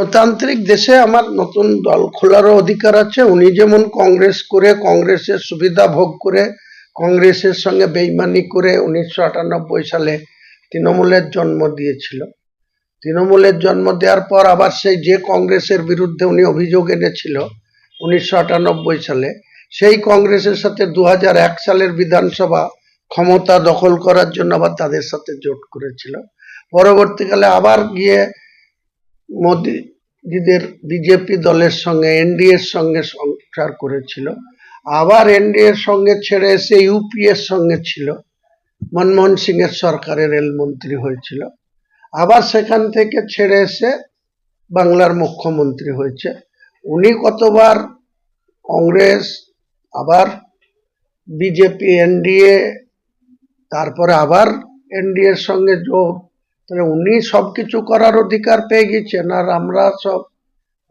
গণতান্ত্রিক দেশে আমার নতুন দল খোলারও অধিকার আছে। উনি যেমন কংগ্রেস করে, কংগ্রেসের সুবিধা ভোগ করে, কংগ্রেসের সঙ্গে বেইমানি করে উনিশশো আটানব্বই সালে তৃণমূলের জন্ম দিয়েছিল। তৃণমূলের জন্ম দেওয়ার পর আবার সেই যে কংগ্রেসের বিরুদ্ধে উনি অভিযোগ এনেছিল উনিশশো আটানব্বই সালে, সেই কংগ্রেসের সাথে দু এক সালের বিধানসভা ক্ষমতা দখল করার জন্য আবার তাদের সাথে জোট করেছিল। পরবর্তীকালে আবার গিয়ে মোদিজিদের বিজেপি দলের সঙ্গে, এনডিএর সঙ্গে সংসার করেছিল। আবার এনডিএর সঙ্গে ছেড়ে এসে ইউপিএর সঙ্গে ছিল। মনমোহন সিং এর সরকারের রেলমন্ত্রী হয়েছিল। আবার সেখান থেকে ছেড়ে এসে বাংলার মুখ্যমন্ত্রী হয়েছে। উনি কতবার কংগ্রেস, আবার বিজেপি, এনডিএ, তারপরে আবার এনডিএর সঙ্গে যোগ তাহলে উনি সব কিছু করার অধিকার পেয়ে গেছেন আর আমরা সব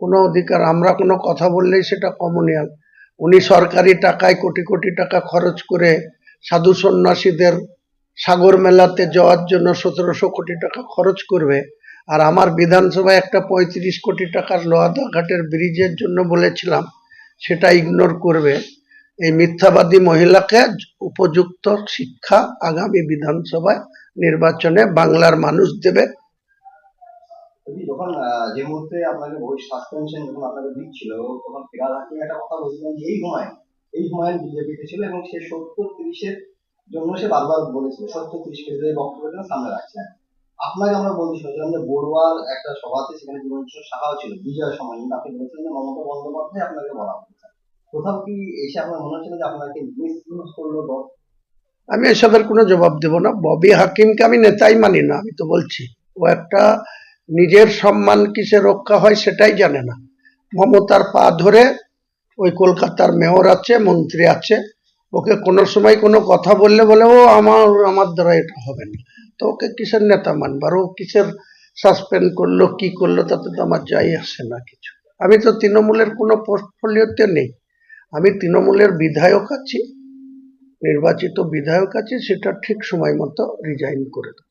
কোনো অধিকার, আমরা কোনো কথা বললেই সেটা কমনিয়াল উনি সরকারি টাকায় কোটি কোটি টাকা খরচ করে সাধু সন্ন্যাসীদের সাগর মেলাতে যাওয়ার জন্য সতেরোশো কোটি টাকা খরচ করবে, আর আমার বিধানসভায় একটা পঁয়ত্রিশ কোটি টাকার লোহাদা ঘাটের ব্রিজের জন্য বলেছিলাম, সেটা ইগনোর করবে। এই মিথ্যাবাদী মহিলাকে উপযুক্ত শিক্ষা আগামী বিধানসভায় নির্বাচনে বাংলার মানুষ দেবে। একটা বড়ুয়ার একটা সভাতে সেখানে ছিল, বিজয় সময়। আপনি বলেছিলেন যে মমতা বন্দ্যোপাধ্যায় আপনাকে বলা হয়েছে। কোথাও কি এসে আপনার মনে যে আপনাকে মিসইউজ করল আমি এসবের কোনো জবাব দেব না। ববি হাকিমকে আমি নেতাই মানি না, আমি তো বলছি। ও একটা নিজের সম্মান কিসে রক্ষা হয় সেটাই জানে না। মমতার পা ধরে ওই কলকাতার মেয়র আছে, মন্ত্রী আছে, ওকে কোনো সময় কোনো কথা বললে বলে, ও, আমার আমার দ্বারা এটা হবে না। তো ওকে কিসের নেতা মানবার ও কিসের সাসপেন্ড করল, কি করল, তাতে তো আমার যাই আসে না কিছু। আমি তো তৃণমূলের কোনো পোর্টফোলিওতে নেই। আমি তৃণমূলের বিধায়ক আছি নির্বাচিত বিধায়ক আছে সেটা ঠিক সময় মতো রিজাইন করে দেবো।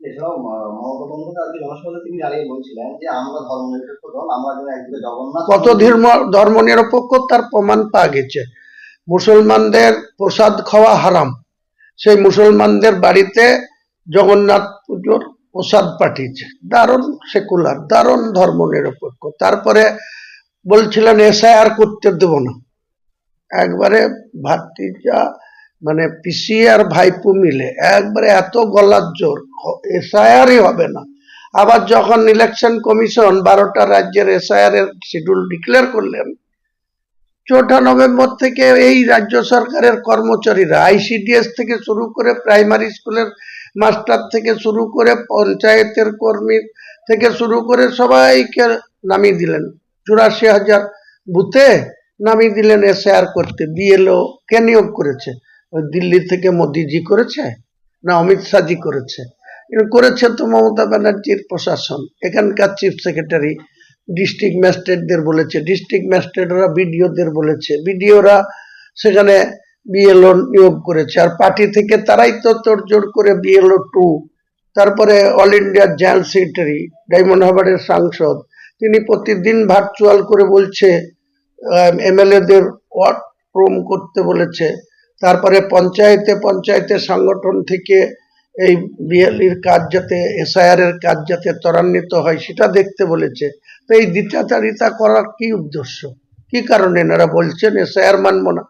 এছাড়াও মমতা বন্দ্যোপাধ্যায় জনসভাতে তিনি দাঁড়িয়ে বলছিলেন যে আমরা ধর্মনিরপেক্ষ দল আমরা যেন একদিকে জগন্নাথ কত ধর্ম নিরপেক্ষ তার প্রমাণ পাওয়া গেছে। মুসলমানদের প্রসাদ খাওয়া হারাম। সেই মুসলমানদের বাড়িতে জগন্নাথ পুজোর প্রসাদ পাঠিয়েছে। দারুণ সেকুলার দারুণ ধর্ম নিরপেক্ষ। তারপরে বলছিলেন এসআইআর করতে দেব না। একবারে ভাতিজা মানে পিসি আর ভাইপু মিলে একবারে এত গলার জোর, এসআইআরই হবে না। আবার যখন ইলেকশন কমিশন বারোটা রাজ্যের এসআইআর এর শিডিউল ডিক্লেয়ার করলেন, চৌঠা নভেম্বর থেকে এই রাজ্য সরকারের কর্মচারীরা আইসিডিএস থেকে শুরু করে প্রাইমারি স্কুলের মাস্টার থেকে শুরু করে পঞ্চায়েতের কর্মী থেকে শুরু করে সবাইকে নামিয়ে দিলেন। চুরাশি হাজার বুথে নামিয়ে দিলেন, এসআইআর করতে। বিএলও কে নিয়োগ করেছে? দিল্লি থেকে মোদিজি করেছে না অমিত শাহজি করেছে? করেছে তো মমতা ব্যানার্জির প্রশাসন। এখানকার চিফ সেক্রেটারি ডিস্ট্রিক্ট ম্যাজিস্ট্রেটদের বলেছে ডিস্ট্রিক্ট ম্যাজিস্ট্রেটরা বিডিওদের বলেছে। বিডিওরা সেখানে বিএলও নিয়োগ করেছে। আর পার্টি থেকে তারাই তো তোড়জোড় করে বিএলও টু তারপরে অল ইন্ডিয়ার জেনারেল সেক্রেটারি ডায়মন্ড হারবারের সাংসদ, তিনি প্রতিদিন ভার্চুয়াল করে বলছে এমএলএদের ওয়ার্ড রুম করতে বলেছে। তারপরে পঞ্চায়েতে পঞ্চায়েতের সংগঠন থেকে এই বিএলইর কাজ যাতে এসআইআর এর কাজ যাতে ত্বরান্বিত হয়, সেটা দেখতে বলেছে। তো এই দ্বিতাচারিতা করার কি উদ্দেশ্য? কি কারণে? এনারা বলছেন, এসআইআর মানবো না।